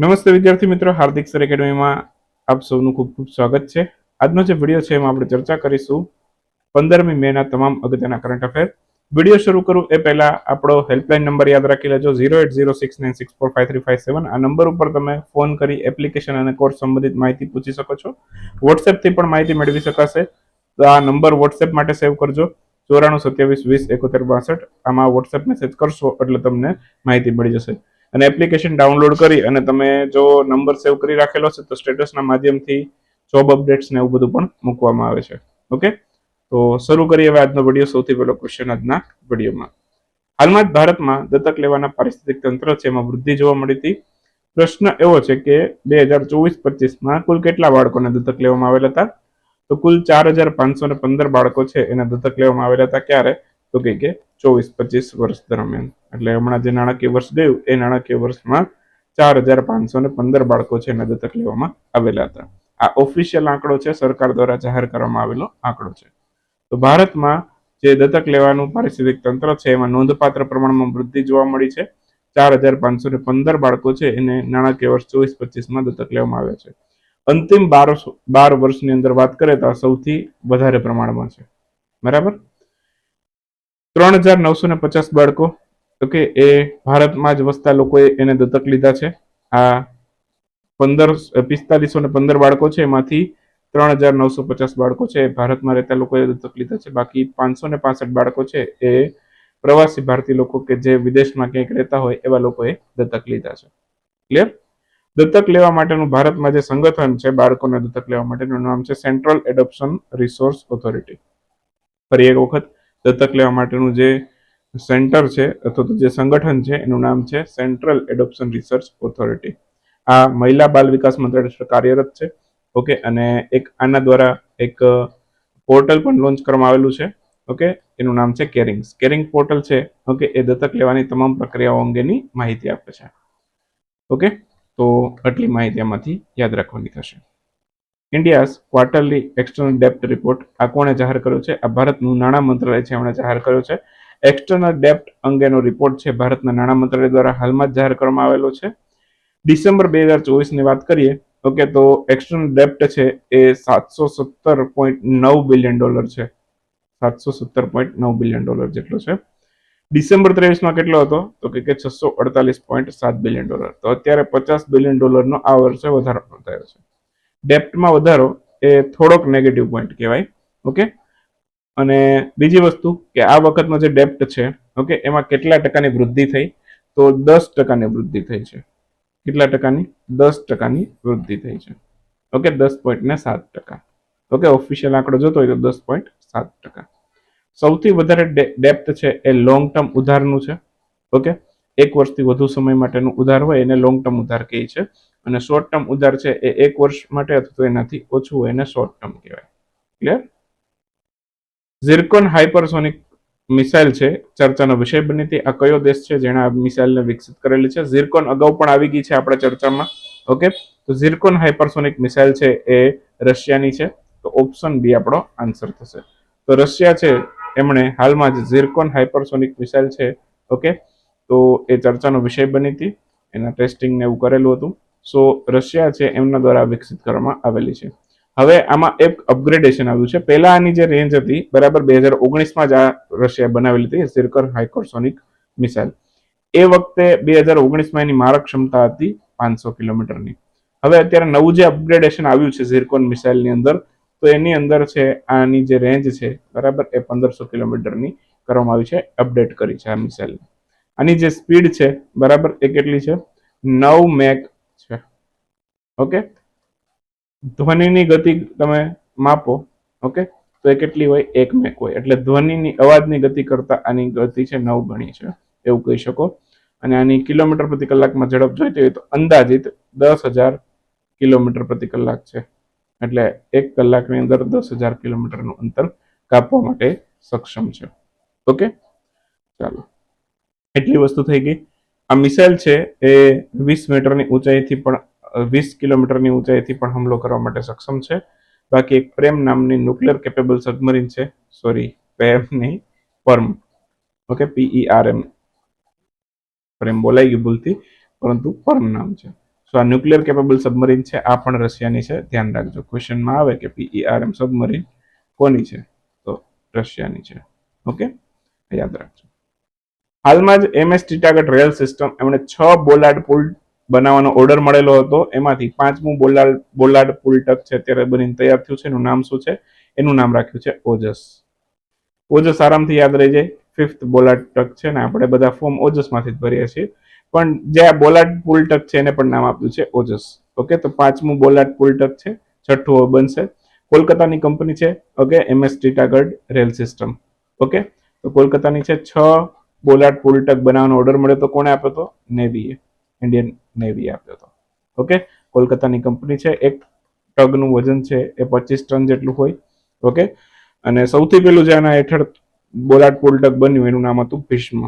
નમસ્તે વિદ્યાર્થી મિત્રો, હાર્દિક સર એકેડમીમાં આપ સૌનું ખૂબ ખૂબ સ્વાગત છે. આજનો જે વીડિયો છે એમાં આપણે ચર્ચા કરીશું પંદરમી મેના તમામ અગત્યના કરંટ અફેર વીડિયો શરૂ કરું એ પહેલા આપણો હેલ્પલાઇન નંબર યાદ રાખી લેજો zero at zero six nine six four five three five seven આ નંબર ઉપર તમે ફોન કરી એપ્લિકેશન અને કોર્સ સંબંધિત માહિતી પૂછી શકો છો. વોટ્સએપથી પણ માહિતી મેળવી શકાશે. તો આ નંબર વોટ્સએપ માટે સેવ કરજો. ચોરાણું સત્યાવીસ વીસ એકોતેર બાસઠ. આમાં વોટ્સએપ મેસેજ કરશો એટલે તમને માહિતી મળી જશે. અને એપ્લિકેશન ડાઉનલોડ કરી અને તમે જો નંબર સેવ કરી રાખેલો છે, તો સ્ટેટસના માધ્યમથી જોબ અપડેટ્સ ને એવું બધું પણ મૂકવામાં આવે છે. ઓકે તો શરૂ કરીએ હવે આજનો વીડિયો સૌથી પહેલો ક્વેશ્ચન આજના વિડીયોમાં. હાલમાં જ ભારતમાં દત્તક લેવાના પારિસ્થિતિક તંત્ર છે, એમાં વૃદ્ધિ જોવા મળી હતી. પ્રશ્ન એવો છે કે બે હજાર ચોવીસ પચીસમાં કુલ કેટલા બાળકોને દત્તક લેવામાં આવેલા હતા? તો કુલ ચાર હજાર પાંચસો ને પંદર બાળકો છે, એને દત્તક લેવામાં આવેલા હતા ક્યારે? તો કે કે ચોવીસ, પચીસ વર્ષ દરમિયાન. એટલે હમણાં જે નાણાકીય વર્ષ ગયું, એ નાણાકીય વર્ષમાં ચાર હજાર પાંચસો ને પંદર બાળકો છે એના દત્તક લેવામાં આવેલા હતા. આ ઓફિશિયલ આંકડો છે, સરકાર દ્વારા જાહેર કરવામાં આવેલો આંકડો છે. તો ભારતમાં જે દત્તક લેવાનું પારિસ્થિતિક તંત્ર છે, એમાં નોંધપાત્ર પ્રમાણમાં વૃદ્ધિ જોવા મળી છે. ચાર હજાર પાંચસો ને પંદર બાળકો છે, એને નાણાકીય વર્ષ ચોવીસ, પચીસમાં દત્તક લેવામાં આવ્યા છે. અંતિમ બાર બાર વર્ષની અંદર વાત કરીએ તો આ સૌથી વધારે પ્રમાણમાં છે. બરાબર? ત્રણ હજાર નવસો ને પચાસ બાળકો ઓકે એ ભારતમાં જ વસતા લોકોએ એને દત્તક લીધા છે. આ પંદર, પિસ્તાલીસો ને પંદર બાળકો છે, એમાંથી ત્રણ હજાર નવસો પચાસ બાળકો છે ભારતમાં રહેતા લોકોએ દત્તક લીધા છે. બાકી પાંચસો ને પાસઠ બાળકો છે, એ પ્રવાસી ભારતીય લોકો કે જે વિદેશમાં ક્યાંક રહેતા હોય, એવા લોકોએ દત્તક લીધા છે. ક્લિયર દત્તક લેવા માટેનું ભારતમાં જે સંગઠન છે, બાળકોને દત્તક લેવા માટેનું નામ છે સેન્ટ્રલ એડોપ્શન રિસોર્સ ઓથોરિટી ફરી એક વખત દત્તક લેવા માટેનું જે સેન્ટર છે, અથવા તો જે સંગઠન છે, એનું નામ છે સેન્ટ્રલ એડોપ્શન રિસર્ચ ઓથોરિટી આ મહિલા બાલ વિકાસ મંત્રાલય કાર્યરત છે. ઓકે, અને એક આના દ્વારા એક પોર્ટલ પણ લોન્ચ કરવામાં આવેલું છે. ઓકે, એનું નામ છે કેરિંગ્સ કેરિંગ પોર્ટલ છે. ઓકે, એ દત્તક લેવાની તમામ પ્રક્રિયાઓ અંગેની માહિતી આપે છે. ઓકે, તો આટલી માહિતી આમાંથી યાદ રાખવાની થશે. ઇન્ડિયાઝ ક્વાર્ટરલી એક્સટર્નલ ડેપ્ટ રિપોર્ટ, આ કોણે જાહેર કર્યો છે? આ ભારતનું નાણાં મંત્રાલય છે, એમણે જાહેર કર્યો છે. એક્સટર્નલ ડેપ્ટ અંગેનો રિપોર્ટ છે, ભારતના નાણાં મંત્રાલય દ્વારા હાલમાં જ જાહેર કરવામાં આવેલો છે. ડિસેમ્બર બે હજાર ચોવીસની વાત કરીએ, ઓકે, તો એક્સટર્નલ ડેપ્ટ છે એ સાતસો સત્તર પોઈન્ટ નવ બિલિયન ડોલર છે. સાતસો સત્તર પોઈન્ટ નવ બિલિયન ડોલર જેટલો છે. ડિસેમ્બર ત્રેવીસમાં કેટલો હતો? તો કે છસો અડતાલીસ પોઈન્ટ સાત બિલિયન ડોલર. તો અત્યારે પચાસ બિલિયન ડોલરનો આ વર્ષે વધારો નોંધાયો છે. ડેપ્ટમાં વધારો એ થોડોક નેગેટિવ પોઈન્ટ કહેવાય ઓકે અને બીજી વસ્તુ કે આ વખતનો જે ડેપ્ટ છે ઓકે એમાં કેટલા ટકાની વૃદ્ધિ થઈ? તો દસ ટકાની વૃદ્ધિ થઈ છે. કેટલા ટકાની? દસ ટકાની વૃદ્ધિ થઈ છે. ઓકે દસ પોઈન્ટ ને સાત ટકા. ઓકે ઓફિશિયલ આંકડો જોતો હોય તો દસ પોઈન્ટ સાત ટકા. સૌથી વધારે ડેપ્થ છે એ લોંગ ટર્મ ઉધારનું છે ઓકે એક વર્ષથી વધુ સમય માટેનું ઉધાર હોય એને લોંગ ટર્મ ઉધાર કહે છે. અને શોર્ટ ટર્મ ઉધાર છે એ એક વર્ષ માટે અથવા એનાથી ઓછું હોય એને શોર્ટ ટર્મ કહેવાય. ક્લિયર ઝિરકોન હાઇપરસોનિક મિસાઇલ છે, ચર્ચાનો વિષય બની હતી. આ કયો દેશ છે જેણે આ મિસાઇલને વિકસિત કરેલી છે? ઝિરકોન અગાઉ પણ આવી ગઈ છે આપણા ચર્ચામાં. ઓકે તો ઝિરકોન હાઇપરસોનિક મિસાઇલ છે એ રશિયાની છે. તો ઓપ્શન બી આપણો આન્સર થશે. તો રશિયા છે, એમણે હાલમાં જ ઝિરકોન હાઇપરસોનિક મિસાઇલ છે. ઓકે તો એ ચર્ચાનો વિષય બની હતી. એના ટેસ્ટિંગ ને એવું કરેલું હતું. સો રશિયા છે, એમના દ્વારા વિકસિત કરવામાં આવેલી છે. હવે આમાં એક અપગ્રેડેશન આવ્યું છે. પહેલા આની જે રેન્જ હતી, બરાબર બે હજાર ઓગણીસમાં જ આ રશિયા બનાવેલી હતી સિરકર હાઇપરસોનિક મિસાઇલ એ વખતે બે હજાર ઓગણીસમાં એની મારક ક્ષમતા હતી પાંચસો કિલોમીટરની. હવે અત્યારે નવું જે અપગ્રેડેશન આવ્યું છે ઝિરકોન મિસાઇલની અંદર, તો એની અંદર છે, આની જે રેન્જ છે, બરાબર, એ પંદરસો કિલોમીટરની કરવામાં આવી છે અપડેટ કરી છે આ મિસાઇલ આની જે સ્પીડ છે, બરાબર એ કેટલી છે? નવ મેક છે. ઓકે? ધ્વનિની ગતિ તમે માપો, ઓકે? તો એ કેટલી હોય? એક મેક હોય. એટલે ધ્વનિની અવાજની ગતિ કરતા આની ગતિ છે નવ ગણી છે. એવું કહી શકો. અને આની કિલોમીટર પ્રતિ કલાકમાં ઝડપ જોઈતી હોય તો અંદાજિત દસ હજાર કિલોમીટર પ્રતિ કલાક છે. એટલે એક કલાકની અંદર દસ હજાર કિલોમીટરનું અંતર કાપવા માટે સક્ષમ છે. ઓકે? ચાલો. એટલી વસ્તુ થઈ ગઈ. આ મિસાઇલ છે એ વીસ મીટરની ઊંચાઈથી પણ વીસ કિલોમીટરની ઊંચાઈથી પણ હુમલો કરવા માટે સક્ષમ છે. બાકી એક પ્રેમ નામની ન્યુક્લિયર કેપેબલ સબમરીન છે. સોરી, પ્રેમ નહીં Param okay P E R M. Prem બોલાઈ ગયું ભૂલથી, પરંતુ પરમ નામ છે. સો આ ન્યુક્લિયર કેપેબલ સબમરીન છે, આ પણ રશિયાની છે. ધ્યાન રાખજો. ક્વેશ્ચનમાં આવે કે પીઈઆરએમ સબમરીન કોની છે? તો રશિયાની છે. ઓકે, યાદ રાખજો. હાલમાં જ એમએસ ટીટાગઢ રેલ સિસ્ટમ એમણે છ બોલાર્ડ પુલ બનાવવાનો ઓર્ડર મળેલો હતો. એમાંથી પાંચમું બોલાર્ડ બોલાર્ડ પુલ ટક છે અત્યારે બનીને તૈયાર થયું છે. એનું નામ શું છે? એનું નામ રાખ્યું છે ઓજસ. ઓજસ આરામથી યાદ રહી જાય. ફિફ્થ બોલાર્ડ ટક છે ને આપણે બધા ફોર્મ ઓજસમાંથી જ ભરીએ છીએ. પણ જે આ બોલાર્ડ પુલ ટક છે એને પણ નામ આપ્યું છે ઓજસ. ઓકે, તો પાંચમું બોલાર્ડ પુલ ટક છે. છઠ્ઠું બનશે. કોલકાતાની કંપની છે. Okay, MS Titagarh rail system okay, તો કોલકાતાની છે છ બોલાર્ડ પુલ ટક બનાવવાનો ઓર્ડર મળ્યો તો કોણે આપ્યો હતો નેવીએ ઇન્ડિયન નેવીએ આપ્યો હતો ઓકે કોલકાતાની કંપની છે. એક ટગનું વજન છે એ પચીસ ટન જેટલું હોય. ઓકે અને સૌથી પહેલું જે આના હેઠળ બોલાટ પુલટક બન્યું, એનું નામ હતું ભીષ્મ.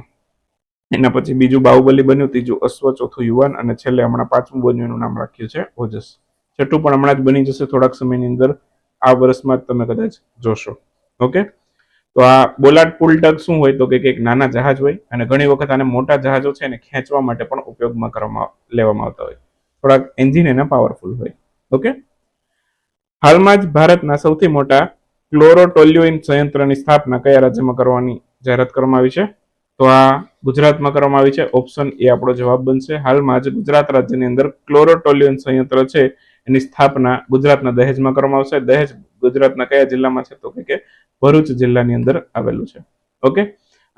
એના પછી બીજું બાહુબલી બન્યું, ત્રીજું અશ્વ, ચોથું યુવાન અને છેલ્લે હમણાં પાંચમું બન્યું, એનું નામ રાખ્યું છે ઓજસ. છઠ્ઠું પણ હમણાં જ બની જશે થોડાક સમયની અંદર. આ વર્ષમાં જ તમે કદાચ જોશો. ઓકે તો આ બોલાટ ડગ શું હોય તો કે એક નાના જહાજ હોય અને ઘણી વખત આને મોટા જહાજો છે એને ખેંચવા માટે પણ ઉપયોગમાં કરવામાં લેવામાં આવતા હોય. થોડાક એન્જિન એના પાવરફુલ હોય. ઓકે? હાલમાં જ ભારતના સૌથી મોટા ક્લોરોટોલ્યુઇન સંયંત્રની સ્થાપના કયા રાજ્યમાં કરવાની જાહેરાત કરવામાં આવી છે? તો આ ગુજરાતમાં કરવામાં આવી છે. ઓપ્શન એ આપણો જવાબ બનશે. હાલમાં જ ગુજરાત રાજ્યની અંદર ક્લોરોટોલ્યુઇન સંયંત્ર છે. એની સ્થાપના ગુજરાતના દહેજમાં કરવામાં આવશે. દહેજ ગુજરાતના કયા જિલ્લામાં છે તો કે ભરૂચ જિલ્લાની અંદર આવેલું છે. ઓકે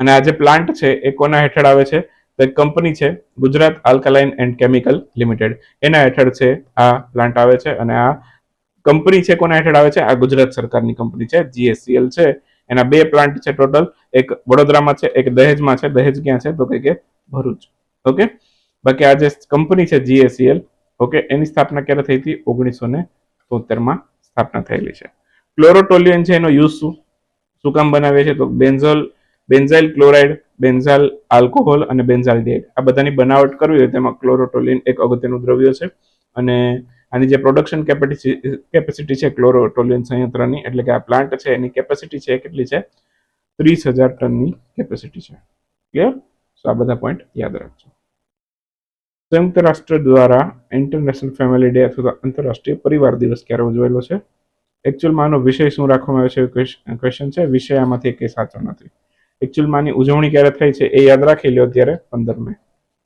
અને આ જે પ્લાન્ટ છે, એ કોના હેઠળ આવે છે? તો એક કંપની છે, Gujarat alkaline and chemical limited એના હેઠળ છે, આ પ્લાન્ટ આવે છે અને આ કંપની છે કોના હેઠળ આવે છે? આ ગુજરાત સરકારની કંપની છે જીએસસીએલ છે. એના બે પ્લાન્ટ છે ટોટલ એક વડોદરામાં છે, એક દહેજમાં છે. દહેજ ક્યાં છે? તો કે ભરૂચ. ઓકે બાકી આ જે કંપની છે જીએસસીએલ ઓકે એની સ્થાપના ક્યારે થઈ હતી? ઓગણીસો ને તોતેરમાં સ્થાપના થયેલી છે. ક્લોરોટોલિયન છે, એનો યુઝ શું? શું કામ બનાવે છે? તો benzol, benzyl chloride benzal alcohol અને બેન્ઝાલ ડિએટ આ બધાની બનાવટ કરવી હોય તેમાં ક્લોરોટોલિન એક અગત્યનું દ્રવ્ય છે. અને આની જે પ્રોડક્શન કેપેસિટી છે ક્લોરોટોલિયન સંયંત્રની, એટલે કે આ પ્લાન્ટ છે, એની કેપેસિટી છે કેટલી છે? ત્રીસ હજાર ટનની કેપેસિટી છે. ક્લિયર સો આ બધા પોઈન્ટ યાદ રાખજો. સંયુક્ત રાષ્ટ્ર દ્વારા ઇન્ટરનેશનલ ફેમિલી ડે અથવા આંતરરાષ્ટ્રીય પરિવાર દિવસ ક્યારે ઉજવાયેલો છે? એકચ્યુઅલમાં આનો વિષય શું રાખવામાં આવ્યો છે ક્વેશ્ચન છે. વિષય આમાંથી કંઈ સાચો નથી. એકચ્યુઅલમાં આની ઉજવણી ક્યારે થઈ છે એ યાદ રાખી લો અત્યારે પંદર મે.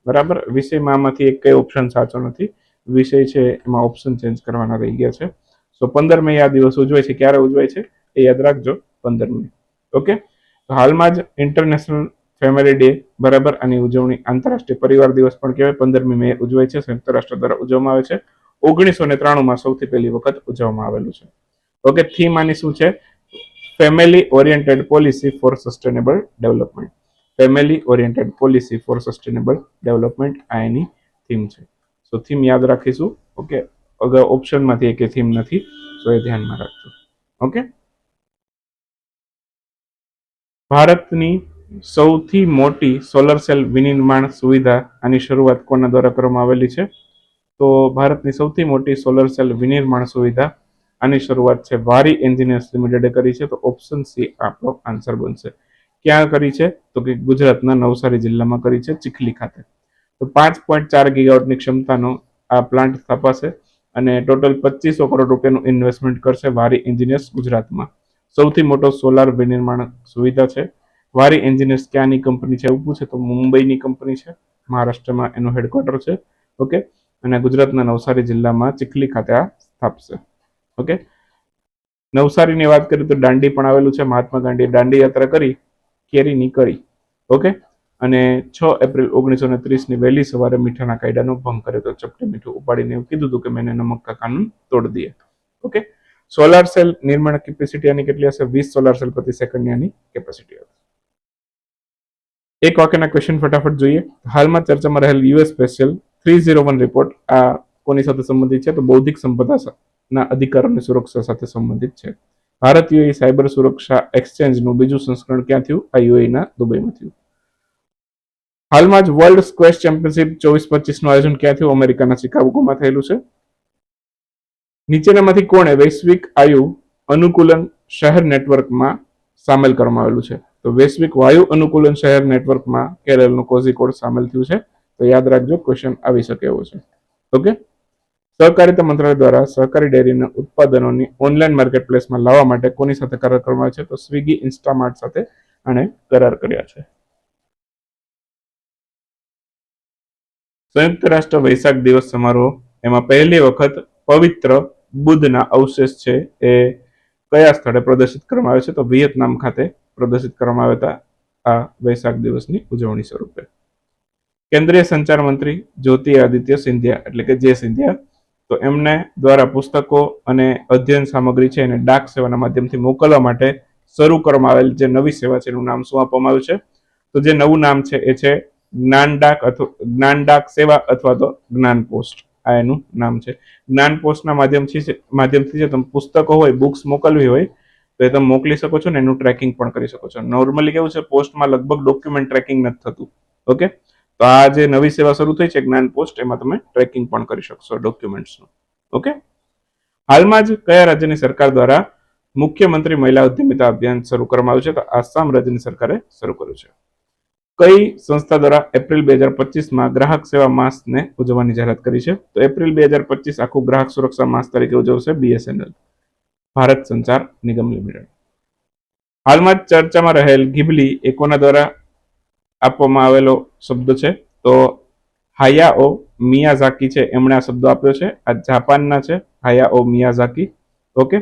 બરાબર? વિષયમાં આમાંથી એક કઈ ઓપ્શન સાચો નથી. વિષય છે એમાં ઓપ્શન ચેન્જ કરવાના રહી ગયા છે. સો પંદર મે આ દિવસ ઉજવાય છે. ક્યારે ઉજવાય છે? એ યાદ રાખજો પંદર મે. ઓકે હાલમાં જ ઇન્ટરનેશનલ ફેમિલી ડે બરાબર? આની ઉજવણી આંતરરાષ્ટ્રીય પરિવાર દિવસ પણ કહેવાય. પંદરમી મે ઉજવાય છે. સંયુક્ત રાષ્ટ્ર દ્વારા ઉજવવામાં આવે છે. ઓગણીસો ને ત્રાણુંમાં સૌથી પહેલી વખત ઉજવવામાં આવેલું છે. ઓકે થીમ આની શું છે? Family oriented policy for sustainable development family oriented policy for sustainable development આ એની થીમ છે. સો થીમ યાદ રાખીશું. ઓકે અગર ઓપ્શનમાંથી એક થીમ નથી, તો એ ધ્યાનમાં રાખજો. ઓકે ભારતની સૌથી મોટી સોલર સેલ વિનિર્માણ સુવિધા આની શરૂઆત કોના દ્વારા કરવામાં આવેલી છે? તો ભારતની સૌથી મોટી સોલર સેલ વિનિર્માણ સુવિધા આની શરૂઆત છે વારી એન્જિનિયર્સ લિમિટેડે કરી છે, તો ઓપ્શન સી આપણો આન્સર બનશે. ક્યાં કરી છે? તો કે ગુજરાતના નવસારી જિલ્લામાં કરી છે, ચીખલી ખાતે. તો પાંચ પોઈન્ટ ચાર ગીગાવટની ક્ષમતાનો આ પ્લાન્ટ સ્થાપાશે અને ટોટલ પચીસો કરોડ રૂપિયાનું ઇન્વેસ્ટમેન્ટ કરશે વારી એન્જિનિયર્સ ગુજરાતમાં. સૌથી મોટો સોલાર વિનિર્માણ સુવિધા છે. વારી એન્જિનિયર્સ ક્યાંની કંપની છે? એવું પૂછે તો મુંબઈની કંપની છે. મહારાષ્ટ્રમાં એનું હેડક્વાર્ટર છે. ઓકે અને ગુજરાતના નવસારી જિલ્લામાં ચીખલી ખાતે આ સ્થાપશે. ઓકે? નવસારીની વાત કરીએ તો દાંડી પણ આવેલું છે, મહાત્મા ગાંધી દાંડી યાત્રા કરી, કેરીની કરી, ઓકે? અને છ એપ્રિલ ઓગણીસો ને ત્રીસની વહેલી સવારે મીઠાના કાયદાનો ભંગ કર્યો તો ચપટી મીઠું ઉપાડીને એવું કીધું હતું કે મેં નમક કા કાનૂન તોડી દઈએ ઓકે? સોલાર સેલ નિર્માણ કેપેસિટી આની કેટલી હશે? વીસ સોલાર સેલ પ્રતિ સેકન્ડની આની કેપેસિટી હશે. એક વાક્યના ક્વેશ્ચન ફટાફટ જોઈએ. હાલમાં ચર્ચામાં રહેલ US special three zero one report આ કોની સાથે સંબંધિત છે? તો બૌદ્ધિક સંપદા ના અધિકારોની સુરક્ષા સાથે સંબંધિત છે. ભારત યુએ સાયબર સુરક્ષા એક્સચેન્જનું બીજું સંસ્કરણ ક્યાં થયું? આ યુએના દુબઈમાં થયું. હાલમાં જ વર્લ્ડ સ્ક્વેશ ચેમ્પિયનશિપ ચોવીસ પચીસનું આયોજન ક્યાં થયું? અમેરિકાના શિકાગોમાં થયેલું છે. નીચેનામાંથી કોણે વૈશ્વિક આયુ અનુકૂલન શહેર નેટવર્કમાં સામેલ કરવામાં આવેલું છે? તો વૈશ્વિક વાયુ અનુકૂલન શહેર નેટવર્કમાં કેરળનું કોઝિકોડ સામેલ થયું છે. તો યાદ રાખજો ક્વેશ્ચન આવી શકે એવો છે. ઓકે સહકારિતા મંત્રાલય દ્વારા સહકારી ડેરીના ઉત્પાદનોની ઓનલાઈન માર્કેટ પ્લેસમાં લાવવા માટે કોની સાથે કરાર કરવામાં છે? તો સ્વિગી, ઇન્સ્ટામાર્ટ સાથે આણે કરાર કર્યા છે. સંયુક્ત રાષ્ટ્ર વૈશાખ દિવસ સમારોહ, એમાં પહેલી વખત પવિત્ર બુદ્ધના અવશેષ છે એ કયા સ્થળે પ્રદર્શિત કરવામાં આવે છે? તો વિયેતનામ ખાતે પ્રદર્શિત કરવામાં આવ્યા હતા આ વૈશાખ દિવસની ઉજવણી સ્વરૂપે. કેન્દ્રીય સંચાર મંત્રી જ્યોતિ આદિત્ય સિંધિયા, એટલે કે જે સિંધિયા તો એમને દ્વારા પુસ્તકો અને અધ્યયન સામગ્રી છે એને ડાક સેવાના માધ્યમથી મોકલવા માટે શરૂ કરવામાં આવેલ જે નવી સેવા છે એનું નામ શું આપવામાં આવ્યું છે? તો જે નવું નામ છે એ છે જ્ઞાન ડાક અથવા જ્ઞાન ડાક સેવા અથવા તો જ્ઞાન પોસ્ટ. આ એનું નામ છે. જ્ઞાન પોસ્ટના માધ્યમથી માધ્યમથી જે તમે પુસ્તકો હોય, બુક્સ મોકલવી હોય, તો એ તમે મોકલી શકો છો ને એનું ટ્રેકિંગ પણ કરી શકો છો. નોર્મલી કેવું છે, પોસ્ટમાં લગભગ ડોક્યુમેન્ટ ટ્રેકિંગ નથી થતું. ઓકે? તો આ જે નવી સેવા શરૂ થઈ છે, જ્ઞાન પોસ્ટ, એમાં તમે ટ્રેકિંગ પણ કરી શકશો, ડોક્યુમેન્ટ્સનું. ઓકે? હાલમાં જ કયા રાજ્યની સરકાર દ્વારા મુખ્યમંત્રી મહિલા ઉદ્યમિતા અભિયાન શરૂ કરવામાં આવ્યું છે? તો આસામ રાજ્યની સરકારે શરૂ કર્યું છે. કઈ સંસ્થા દ્વારા એપ્રિલ બે હજાર પચીસમાં ગ્રાહક સેવા માસને ઉજવવાની જાહેરાત કરી છે? તો એપ્રિલ બે હજાર પચીસ આખું ગ્રાહક સુરક્ષા માસ તરીકે ઉજવશે બીએસએનએલ, ભારત સંચાર નિગમ લિમિટેડ. હાલમાં ચર્ચામાં રહેલ ગિબલી, એકોના દ્વારા આપવામાં આવેલો શબ્દ છે. તો હાયાઓ મિયાઝાકી છે. એમણે આ શબ્દ આપ્યો છે. આ જાપાનના છે. Hayao Miyazaki. ઓકે?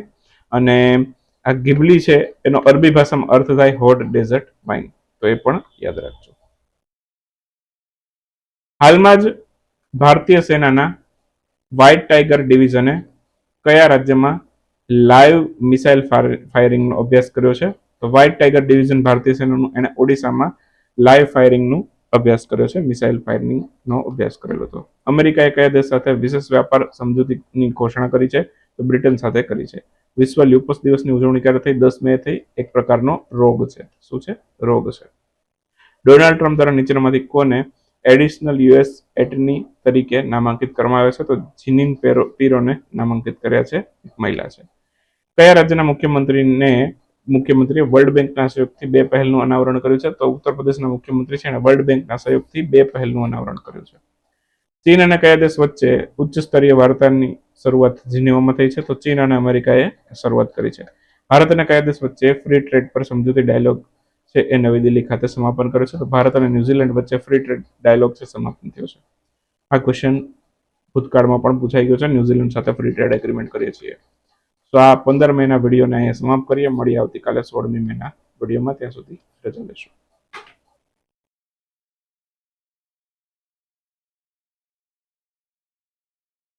અને આ ગિબલી છે. એનો અરબી ભાષામાં અર્થ થાય હોટ ડેઝર્ટ વાઇન. તો એ પણ યાદ રાખજો. હાલમાં જ ભારતીય સેનાના વ્હાઇટ ટાઈગર ડિવિઝને કયા રાજ્યમાં લાઈવ મિસાઇલ ફાયરિંગનો અભ્યાસ કર્યો છે? તો વ્હાઇટ ટાઈગર ડિવિઝન ભારતીય સેનાનું એણે ઓડિશામાં લાઈવ ફાયરિંગનું અભ્યાસ કર્યો છે, મિસાઇલ ફાયરિંગનો અભ્યાસ કરેલો હતો. અમેરિકાએ કયા દેશ સાથે વિશેષ વ્યાપાર સમજૂતીની ઘોષણા કરી છે, તો બ્રિટન સાથે કરી છે. વિશ્વ લ્યુપસ દિવસની ઉજવણી ક્યારે થઈ? દસ મે થઈ એક પ્રકારનો રોગ છે. શું છે? રોગ છે. ડોનાલ્ડ ટ્રમ્પ દ્વારા નીચેનામાંથી કોને એડિશનલ યુએસ એટર્ની તરીકે નામાંકિત કરવામાં આવે છે? તો જીનિન પેરો પીરોને નામાંકિત કર્યા છે મહિલા છે. કયા રાજ્યના મુખ્યમંત્રીને મુખ્યમંત્રીએ વર્લ્ડ બેંકના સહયોગથી બે પહેલનું અનાવરણ કર્યું છે. તો ઉત્તર પ્રદેશના મુખ્યમંત્રી છે એણે વર્લ્ડ બેંકના સહયોગથી બે પહેલનું અનાવરણ કર્યું છે. ચીન અને કયા દેશ વચ્ચે ઉચ્ચ સ્તરીય વાર્તાની શરૂઆત જીનેવામાં થઈ છે? તો ચીન અને અમેરિકાએ શરૂઆત કરી છે. ભારત અને કયા દેશ વચ્ચે ફ્રી ટ્રેડ પર સમજૂતી ડાયલોગ છે એ નવી દિલ્હી ખાતે સમાપન કર્યું છે. તો ભારત અને ન્યુઝીલેન્ડ વચ્ચે ફ્રી ટ્રેડ ડાયલોગ છે સમાપન થયો છે. આ ક્વેશ્ચન ભૂતકાળમાં પણ પૂછાઈ ગયો છે. ન્યુઝીલેન્ડ સાથે ફ્રી ટ્રેડ એગ્રીમેન્ટ કરીએ છીએ. તો આ પંદર મહિના વિડીયોને અહીંયા સમાપ્ત કરીએ. મળી આવતીકાલે સોળમી મહિના વિડીયોમાં. ત્યાં સુધી રજા લેશું.